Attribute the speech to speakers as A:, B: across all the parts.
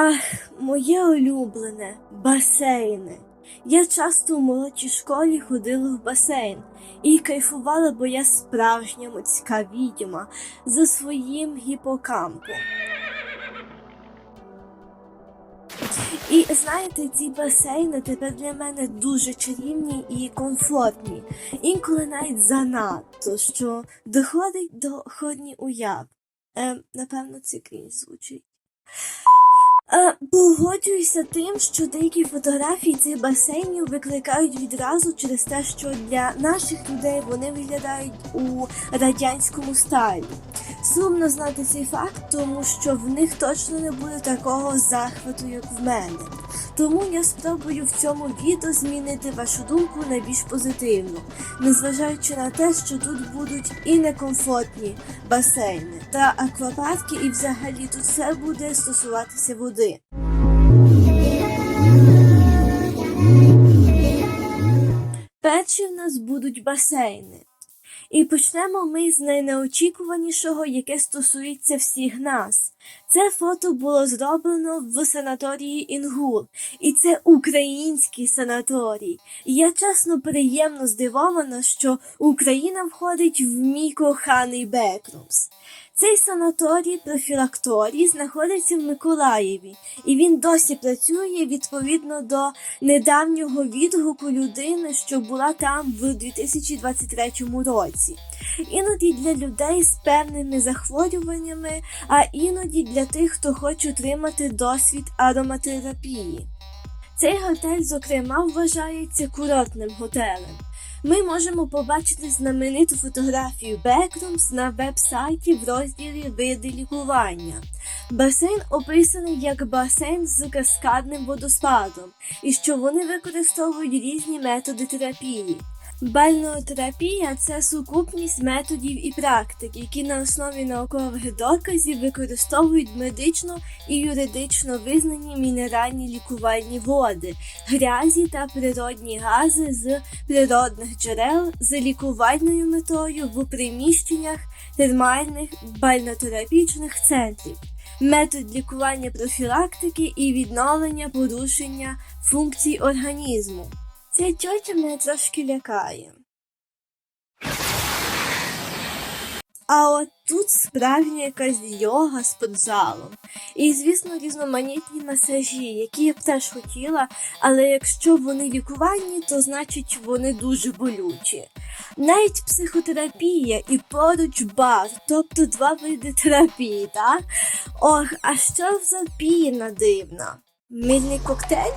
A: Ах, моє улюблене басейни. Я часто у молодшій школі ходила в басейн і кайфувала, бо я справжня морська відьма за своїм гіпокампом. І знаєте, ці басейни тепер для мене дуже чарівні і комфортні, інколи навіть занадто, що доходить до ходні уяв. Е, напевно, це крінж звучить. Погоджуюся тим, що деякі фотографії цих басейнів викликають відразу через те, що для наших людей вони виглядають у радянському стайлі. Сумно знати цей факт, тому що в них точно не буде такого захвату, як в мене. Тому я спробую в цьому відео змінити вашу думку на більш позитивну, незважаючи на те, що тут будуть і некомфортні басейни та аквапарки, і взагалі тут все буде стосуватися води. Перші в нас будуть басейни. І почнемо ми з найнеочікуванішого, яке стосується всіх нас. Це фото було зроблено в санаторії Інгул, і це український санаторій. І я чесно приємно здивована, що Україна входить в мій коханий Бекрумс. Цей санаторій профілакторій знаходиться в Миколаєві, і він досі працює відповідно до недавнього відгуку людини, що була там в 2023 році. Іноді для людей з певними захворюваннями, а іноді для тих, хто хоче отримати досвід ароматерапії. Цей готель, зокрема, вважається курортним готелем. Ми можемо побачити знамениту фотографію Бекрумс на веб-сайті в розділі Види лікування. Басейн описаний як басейн з каскадним водоспадом, і що вони використовують різні методи терапії. Бальнеотерапія це сукупність методів і практик, які на основі наукових доказів використовують медично і юридично визнані мінеральні лікувальні води, грязі та природні гази з природних джерел з лікувальною метою в приміщеннях термальних бальнотерапічних центрів. Метод лікування профілактики і відновлення порушення функцій організму. Ця тьотя мене трошки лякає. А от тут справжня якась йога з спортзалом. І, звісно, різноманітні масажі, які я б теж хотіла, але якщо вони лікувальні, то значить вони дуже болючі. Навіть психотерапія і поруч бар, тобто два види терапії, так? Ох, а що за піна дивна? Мильний коктейль?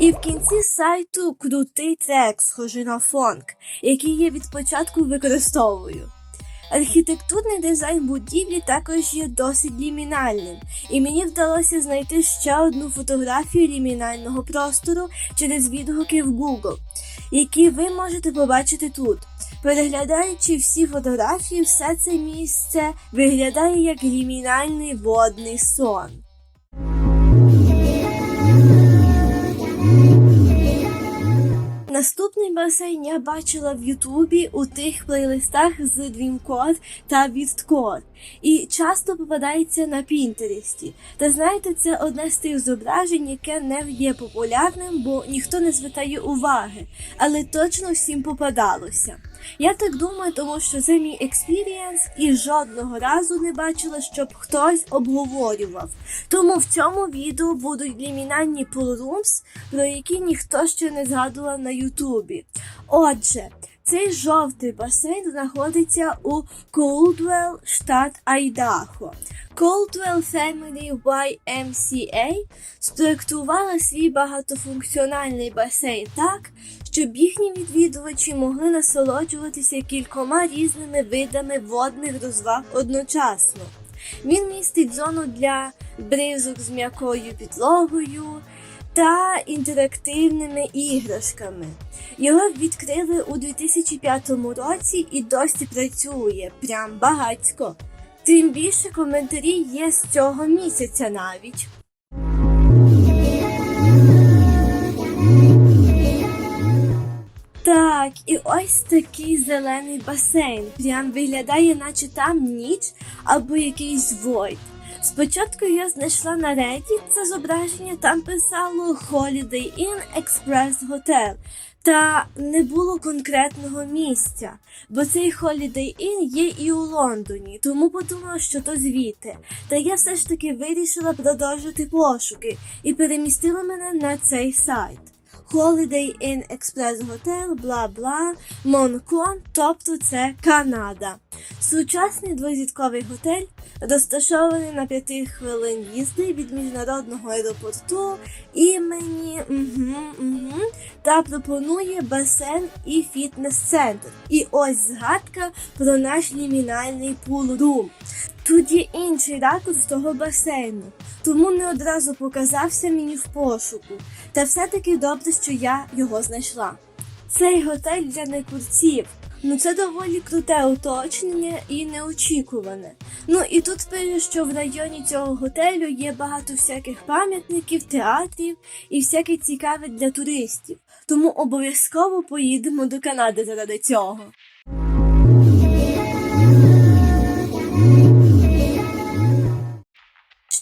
A: І в кінці сайту крутий трек, схожий на фонк, який я від початку використовую. Архітектурний дизайн будівлі також є досить лімінальним, і мені вдалося знайти ще одну фотографію лімінального простору через відгуки в Google, які ви можете побачити тут. Переглядаючи всі фотографії, все це місце виглядає як лімінальний водний сон. Наступний басейн я бачила в Ютубі у тих плейлистах з Dreamcode та VidCode і часто попадається на Пінтересті. Та знаєте, це одне з тих зображень, яке не є популярним, бо ніхто не звертає уваги, але точно всім попадалося. Я так думаю, тому що це мій експірієнс і жодного разу не бачила, щоб хтось обговорював. Тому в цьому відео будуть лімінальні полрумс, про які ніхто ще не згадував на Ютубі. Отже, цей жовтий басейн знаходиться у Coldwell, штат Айдахо. Coldwell Family YMCA спроектувала свій багатофункціональний басейн так, щоб їхні відвідувачі могли насолоджуватися кількома різними видами водних розваг одночасно. Він містить зону для бризок з м'якою підлогою та інтерактивними іграшками. Його відкрили у 2005 році і досі працює прям багацько. Тим більше коментарі є з цього місяця навіть. Так, і ось такий зелений басейн. Прям виглядає, наче там ніч або якийсь войт. Спочатку я знайшла на Reddit це зображення, там писало Holiday Inn Express Hotel. Та не було конкретного місця, бо цей Holiday Inn є і у Лондоні, тому подумала, що то звідти. Та я все ж таки вирішила продовжити пошуки і перемістила мене на цей сайт. Holiday Inn Express Hotel, бла бла, Монкон, тобто це Канада. Сучасний двозітковий готель розташований на п'яти хвилин їзди від міжнародного аеропорту імені угу, угу, та пропонує басейн і фітнес-центр. І ось згадка про наш лімінальний пул-рум. Тут є інший ракурс того басейну, тому не одразу показався мені в пошуку. Та все-таки добре, що я його знайшла. Цей готель для некурців. Ну це доволі круте уточнення і неочікуване. Ну і тут пише, що в районі цього готелю є багато всяких пам'ятників, театрів і всяке цікаве для туристів. Тому обов'язково поїдемо до Канади заради цього.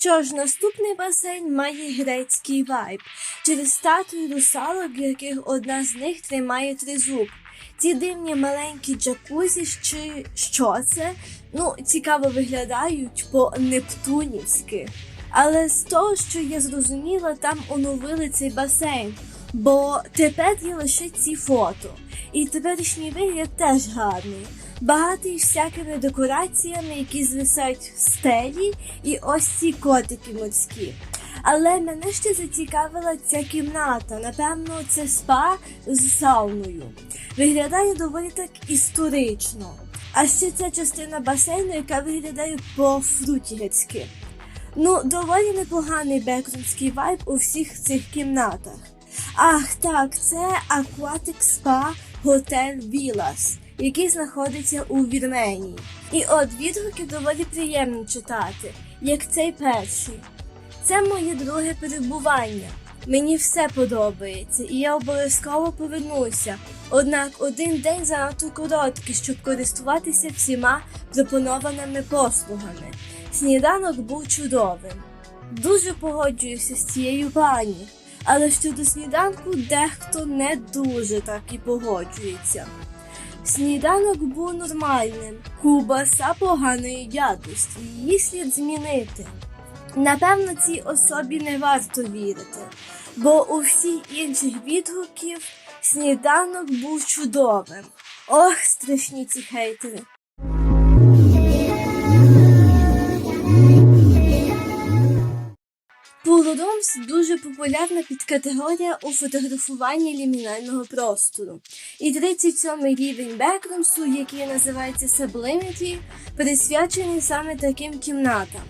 A: Що ж, наступний басейн має грецький вайб через статую русалок, яких одна з них тримає тризуб. Ці дивні маленькі джакузі, чи що це? Ну, цікаво виглядають по нептунівськи. Але з того, що я зрозуміла, там оновили цей басейн, бо тепер є лише ці фото. І теперішній вигляд теж гарний. Багатий всякими декораціями, які звисають в стелі, і ось ці котики морські. Але мене ще зацікавила ця кімната. Напевно, це спа з сауною. Виглядає доволі так історично. А ще ця частина басейну, яка виглядає по-фрутігецьки. Ну, доволі непоганий бекрумський вайб у всіх цих кімнатах. Ах, так, це Aquatic Spa Hotel Villas, який знаходиться у Вірменії. І от відгуки доволі приємно читати, як цей перший. Це моє друге перебування. Мені все подобається, і я обов'язково повернуся. Однак один день занадто короткий, щоб користуватися всіма пропонованими послугами. Сніданок був чудовим. Дуже погоджуюся з цією пані, але щодо сніданку дехто не дуже так і погоджується. Сніданок був нормальним, кубаса поганої якості, її слід змінити. Напевно, цій особі не варто вірити, бо у всіх інших відгуків сніданок був чудовим. Ох, страшні ці хейтери. Пулорумс дуже популярна підкатегорія у фотографуванні лімінального простору. І 37-й рівень бекрумсу, який називається Sublimity, присвячений саме таким кімнатам.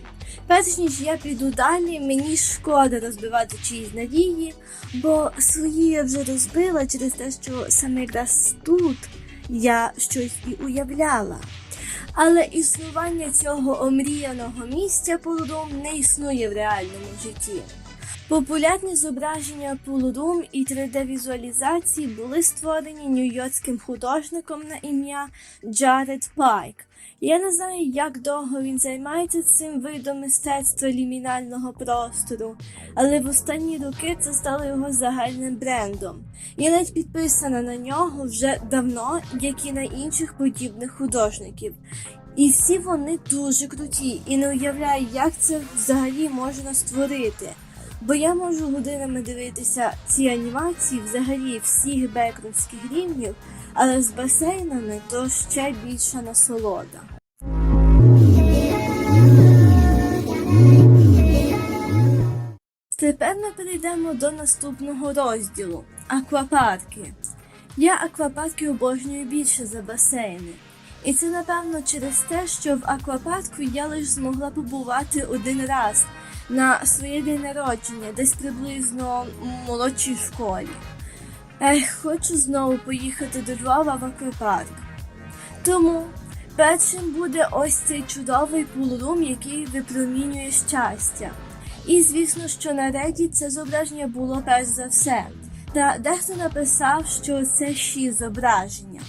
A: Перш ніж я піду далі, мені шкода розбивати чиїсь надії, бо свої я вже розбила через те, що саме якраз тут я щось і уявляла. Але існування цього омріяного місця полудом не існує в реальному житті. Популярні зображення Пулурум і 3D-візуалізації були створені нью-йоркським художником на ім'я Джаред Пайк. Я не знаю, як довго він займається цим видом мистецтва лімінального простору, але в останні роки це стало його загальним брендом. Я навіть підписана на нього вже давно, як і на інших подібних художників. І всі вони дуже круті, і не уявляю, як це взагалі можна створити. Бо я можу годинами дивитися ці анімації взагалі всіх бекрумських рівнів, але з басейнами то ще більша насолода. Тепер ми перейдемо до наступного розділу аквапарки. Я аквапарки обожнюю більше за басейни. І це напевно через те, що в аквапарку я лише змогла побувати один раз на своє день народження, десь приблизно в молодшій школі. Ех, хочу знову поїхати до Львова в аквапарк. Тому першим буде ось цей чудовий пулрум, який випромінює щастя. І звісно, що на Reddit це зображення було перш за все. Та дехто написав, що це ші зображення.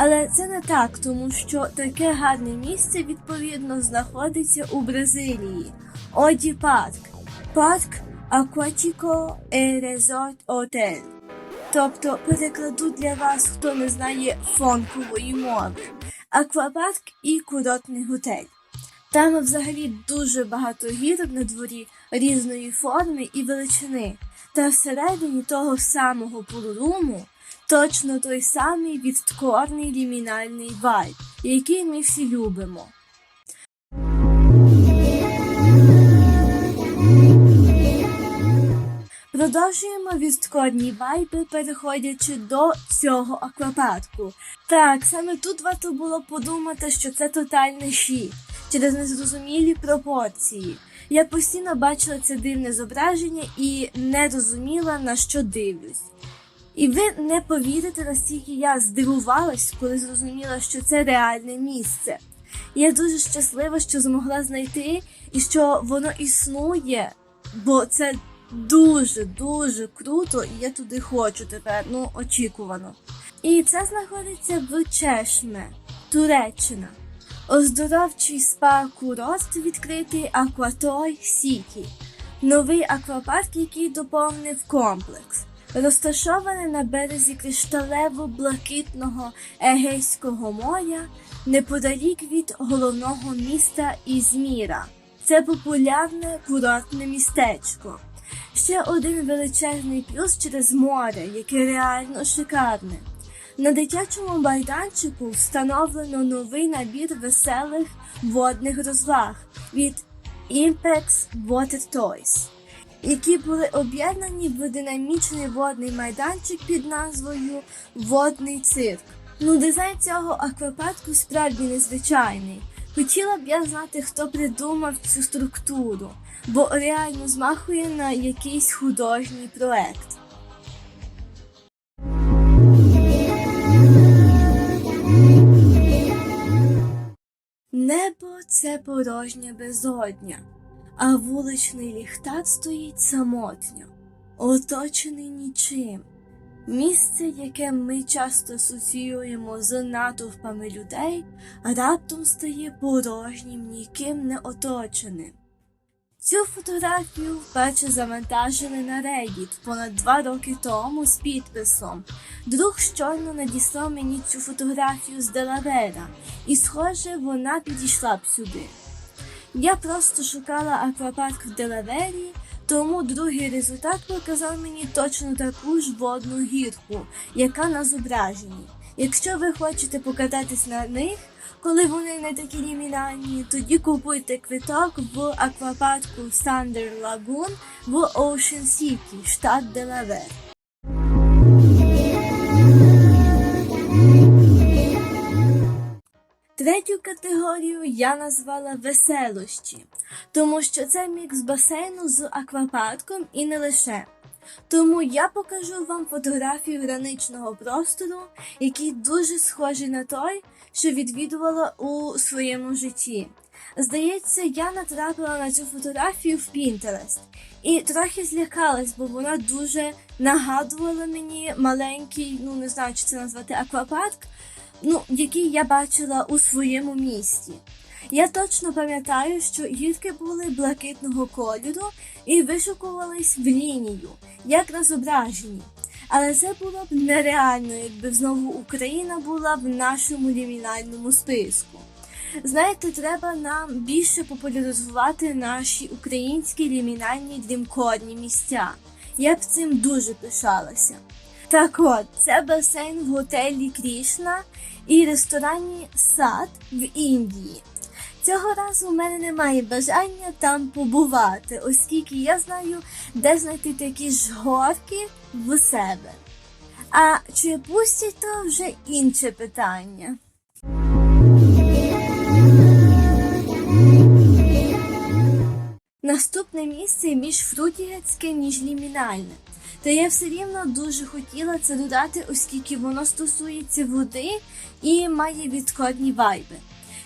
A: Але це не так, тому що таке гарне місце відповідно знаходиться у Бразилії. Оді парк. Парк Aquatico e Resort Hotel. Тобто перекладу для вас, хто не знає фонкової мови. Аквапарк і курортний готель. Там взагалі дуже багато гірок на дворі різної форми і величини. Та всередині того самого полуруму точно той самий відтворний лімінальний вайб, який ми всі любимо. Продовжуємо відтворні вайби, переходячи до цього аквапарку. Так, саме тут варто було подумати, що це тотальний шік через незрозумілі пропорції. Я постійно бачила це дивне зображення і не розуміла, на що дивлюсь. І ви не повірите, наскільки я здивувалась, коли зрозуміла, що це реальне місце. Я дуже щаслива, що змогла знайти і що воно існує, бо це дуже дуже круто, і я туди хочу тепер, ну очікувано. І це знаходиться в Чешме, Туреччина. Оздоровчий спа-курорт відкритий Акватой Сіті. Новий аквапарк, який доповнив комплекс. Розташований на березі кришталево-блакитного Егейського моря, неподалік від головного міста Ізміра. Це популярне курортне містечко. Ще один величезний плюс через море, яке реально шикарне. На дитячому майданчику встановлено новий набір веселих водних розваг від Impex Water Toys, які були об'єднані в динамічний водний майданчик під назвою Водний цирк. Ну, дизайн цього аквапарку справді незвичайний. Хотіла б я знати, хто придумав цю структуру, бо реально змахує на якийсь художній проект. Небо це порожня безодня, а вуличний ліхтар стоїть самотньо, оточений нічим. Місце, яке ми часто асоціюємо з натовпами людей, раптом стає порожнім, ніким не оточеним. Цю фотографію вперше завантажили на Reddit понад два роки тому з підписом. Друг щойно надіслав мені цю фотографію з Делавера, і, схоже, вона підійшла б сюди. Я просто шукала аквапарк в Делавері, тому другий результат показав мені точно таку ж водну гірку, яка на зображенні. Якщо ви хочете покататись на них, коли вони не такі лімінальні, тоді купуйте квиток в аквапарку Thunder Lagoon в Ocean City, штат Делавер. Третю категорію я назвала веселощі, тому що це мікс басейну з аквапарком і не лише. Тому я покажу вам фотографію граничного простору, який дуже схожий на той, що відвідувала у своєму житті. Здається, я натрапила на цю фотографію в Pinterest і трохи злякалась, бо вона дуже нагадувала мені маленький, ну не знаю, чи це назвати аквапарк, ну, який я бачила у своєму місті. Я точно пам'ятаю, що гірки були блакитного кольору і вишукувались в лінію, як на зображенні. Але це було б нереально, якби знову Україна була в нашому лімінальному списку. Знаєте, треба нам більше популяризувати наші українські лімінальні дрімкодні місця. Я б цим дуже пишалася. Так от, це басейн в готелі Крішна і ресторані Сад в Індії. Цього разу в мене немає бажання там побувати, оскільки я знаю, де знайти такі ж горки в себе. А чи пустять то вже інше питання. Наступне місце між фрутігецьке, ніж лімінальне. Та я все рівно дуже хотіла це додати, оскільки воно стосується води і має відкладні вайби.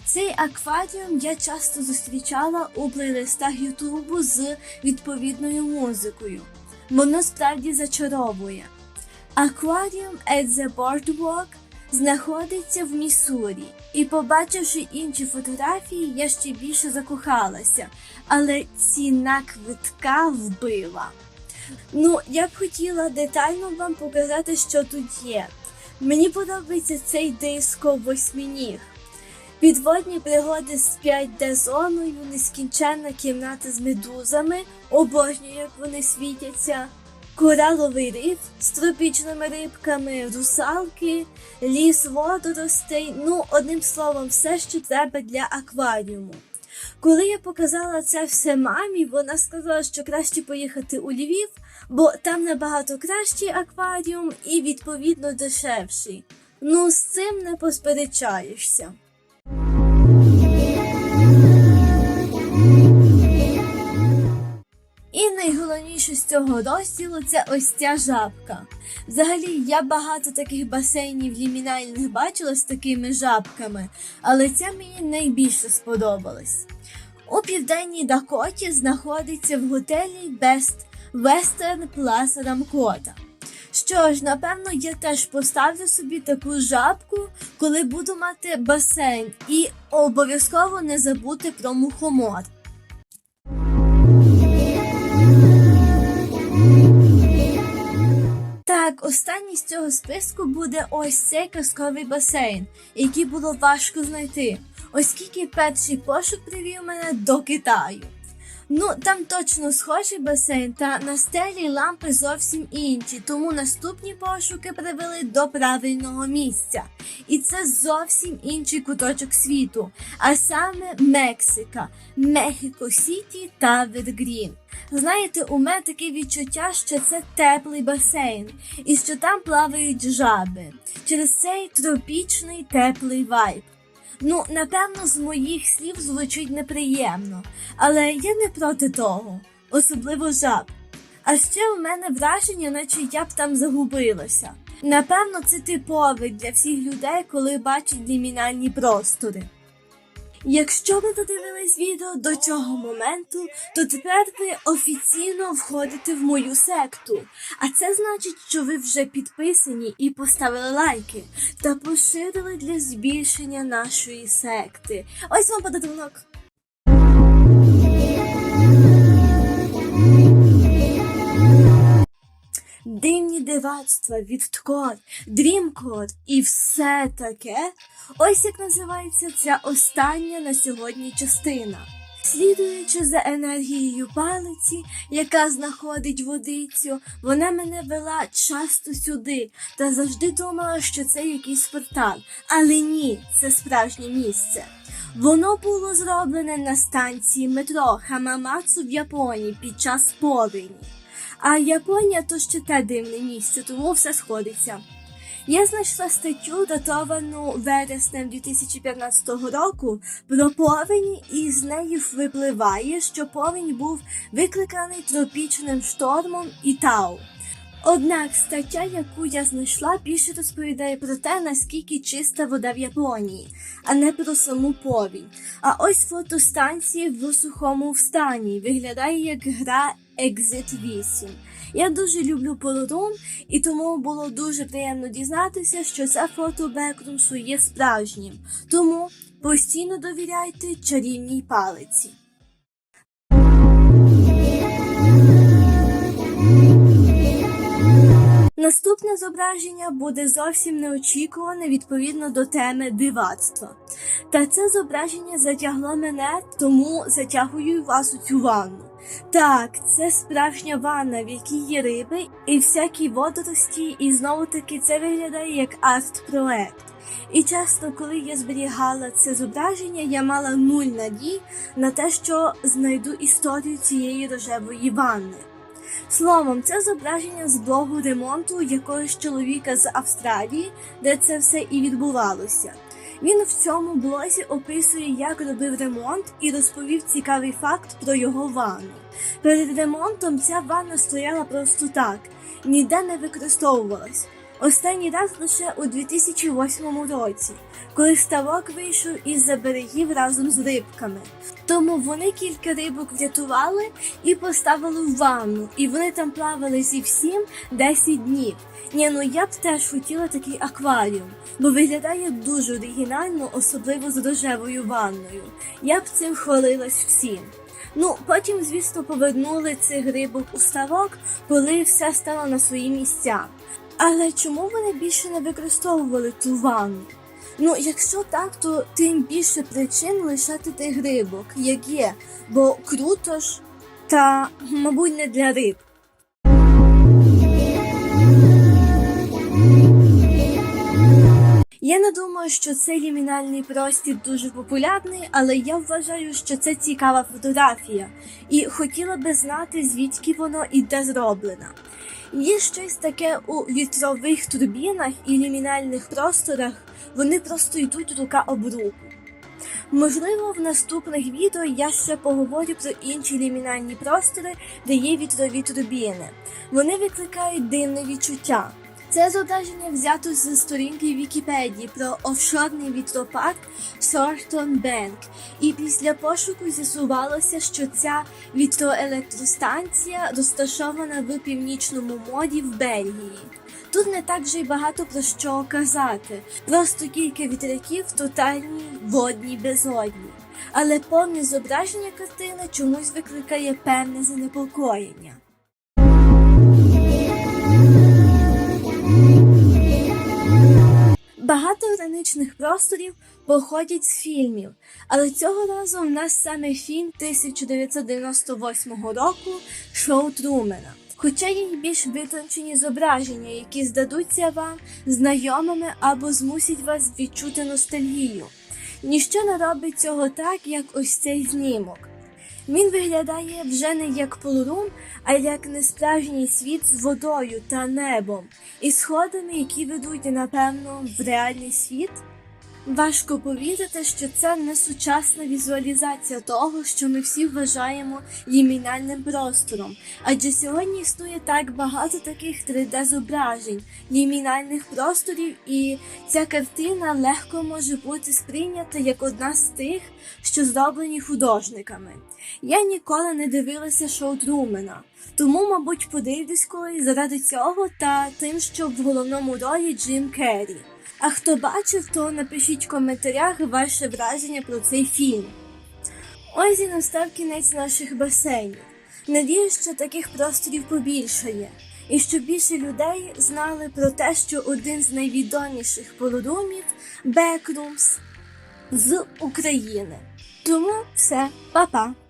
A: Цей акваріум я часто зустрічала у плейлистах Ютубу з відповідною музикою. Воно справді зачаровує. Aquarium at the Boardwalk знаходиться в Міссурі. І побачивши інші фотографії, я ще більше закохалася, але ціна квитка вбила. Ну, я б хотіла детально вам показати, що тут є. Мені подобається цей диско восьминіг. Підводні пригоди з 5D зоною, нескінченна кімната з медузами, обожнюю, як вони світяться, кораловий риф з тропічними рибками, русалки, ліс водоростей, ну, одним словом, все, що треба для акваріуму. Коли я показала це все мамі, вона сказала, що краще поїхати у Львів, бо там набагато кращий акваріум і відповідно дешевший. Ну, з цим не посперечаєшся. Найголовніше з цього розділу це ось ця жабка. Взагалі, я багато таких басейнів лімінальних бачила з такими жабками, але ця мені найбільше сподобалась. У південній Дакоті знаходиться в готелі Best Western Plaza Рамкота. Що ж, напевно, я теж поставлю собі таку жабку, коли буду мати басейн, і обов'язково не забути про мухомор. Так, останній з цього списку буде ось цей казковий басейн, який було важко знайти, оскільки перший пошук привів мене до Китаю. Ну, там точно схожий басейн, та на стелі лампи зовсім інші, тому наступні пошуки привели до правильного місця. І це зовсім інший куточок світу, а саме Мексика, Мехіко Сіті та Вергрін. Знаєте, у мене таке відчуття, що це теплий басейн, і що там плавають жаби через цей тропічний теплий вайб. Ну, напевно, з моїх слів звучить неприємно, але я не проти того, особливо жаб. А ще у мене враження, наче я б там загубилася. Напевно, це типове для всіх людей, коли бачать лімінальні простори. Якщо ви додивились відео до цього моменту, то тепер ви офіційно входите в мою секту. А це значить, що ви вже підписані і поставили лайки та поширили для збільшення нашої секти. Ось вам подарунок. Дивні дивацтва від Ткор, Дрімкор і все таке. Ось як називається ця остання на сьогодні частина. Слідуючи за енергією палиці, яка знаходить водицю, вона мене вела часто сюди та завжди думала, що це якийсь портал. Але ні, це справжнє місце. Воно було зроблене на станції метро Хамамацу в Японії під час повені. А Японія то ще те дивне місце, тому все сходиться. Я знайшла статтю, датовану вереснем 2015 року, про повені, і з неї випливає, що повінь був викликаний тропічним штормом Ітау. Однак стаття, яку я знайшла, більше розповідає про те, наскільки чиста вода в Японії, а не про саму повінь. А ось фотостанції в сухому стані виглядає як гра Exit 8. Я дуже люблю Полорум, і тому було дуже приємно дізнатися, що це фото Бекрумсу є справжнім. Тому постійно довіряйте чарівній палиці. Наступне зображення буде зовсім неочікуване відповідно до теми дивацтва. Та це зображення затягло мене, тому затягую вас у цю ванну. Так, це справжня ванна, в якій є риби і всякі водорості, і знову таки це виглядає як арт-проект. І часто, коли я зберігала це зображення, я мала нуль надій на те, що знайду історію цієї рожевої ванни. Словом, це зображення з блогу ремонту якогось чоловіка з Австралії, де це все і відбувалося. Він в цьому блозі описує, як робив ремонт, і розповів цікавий факт про його ванну. Перед ремонтом ця ванна стояла просто так, ніде не використовувалась. Останній раз лише у 2008 році, коли ставок вийшов із-за берегів разом з рибками. Тому вони кілька рибок врятували і поставили в ванну, і вони там плавали зі всім 10 днів. Ні, ну я б теж хотіла такий акваріум, бо виглядає дуже оригінально, особливо з рожевою ванною. Я б цим хвалилась всім. Ну, потім, звісно, повернули цих рибок у ставок, коли все стало на свої місця. Але чому вони більше не використовували ту ванну? Ну, якщо так, то тим більше причин лишати тих рибок, як є, бо круто ж, та, мабуть, не для риб. Я не думаю, що цей лімінальний простір дуже популярний, але я вважаю, що це цікава фотографія, і хотіла би знати, звідки воно і де зроблено. Є щось таке у вітрових турбінах і лімінальних просторах, вони просто йдуть рука об руку. Можливо, в наступних відео я ще поговорю про інші лімінальні простори, де є вітрові турбіни. Вони викликають дивне відчуття. Це зображення взято з сторінки Вікіпедії про офшорний вітропарк Сортон Бенк. І після пошуку з'ясувалося, що ця вітроелектростанція розташована в північному морі в Бельгії. Тут не так же й багато про що казати, просто кілька вітряків в тотальній водній безодні. Але повне зображення картини чомусь викликає певне занепокоєння. Граничних просторів походять з фільмів, але цього разу в нас саме фільм 1998 року Шоу Трумена. Хоча є більш витончені зображення, які здадуться вам знайомими або змусять вас відчути ностальгію. Ніщо не робить цього так, як ось цей знімок. Він виглядає вже не як полурум, а як несправжній світ з водою та небом, і сходами, які ведуть, напевно, в реальний світ. Важко повірити, що це не сучасна візуалізація того, що ми всі вважаємо лімінальним простором. Адже сьогодні існує так багато таких 3D-зображень, лімінальних просторів, і ця картина легко може бути сприйнята як одна з тих, що зроблені художниками. Я ніколи не дивилася шоу Трумена, тому, мабуть, подивлюсь колись заради цього та тим, що в головному ролі Джим Керрі. А хто бачив, то напишіть в коментарях ваше враження про цей фільм. Ось і настав кінець наших басейнів. Надіюсь, що таких просторів побільшає, і щоб більше людей знали про те, що один з найвідоміших полурумів Бекрумс з України. Тому все, па-па!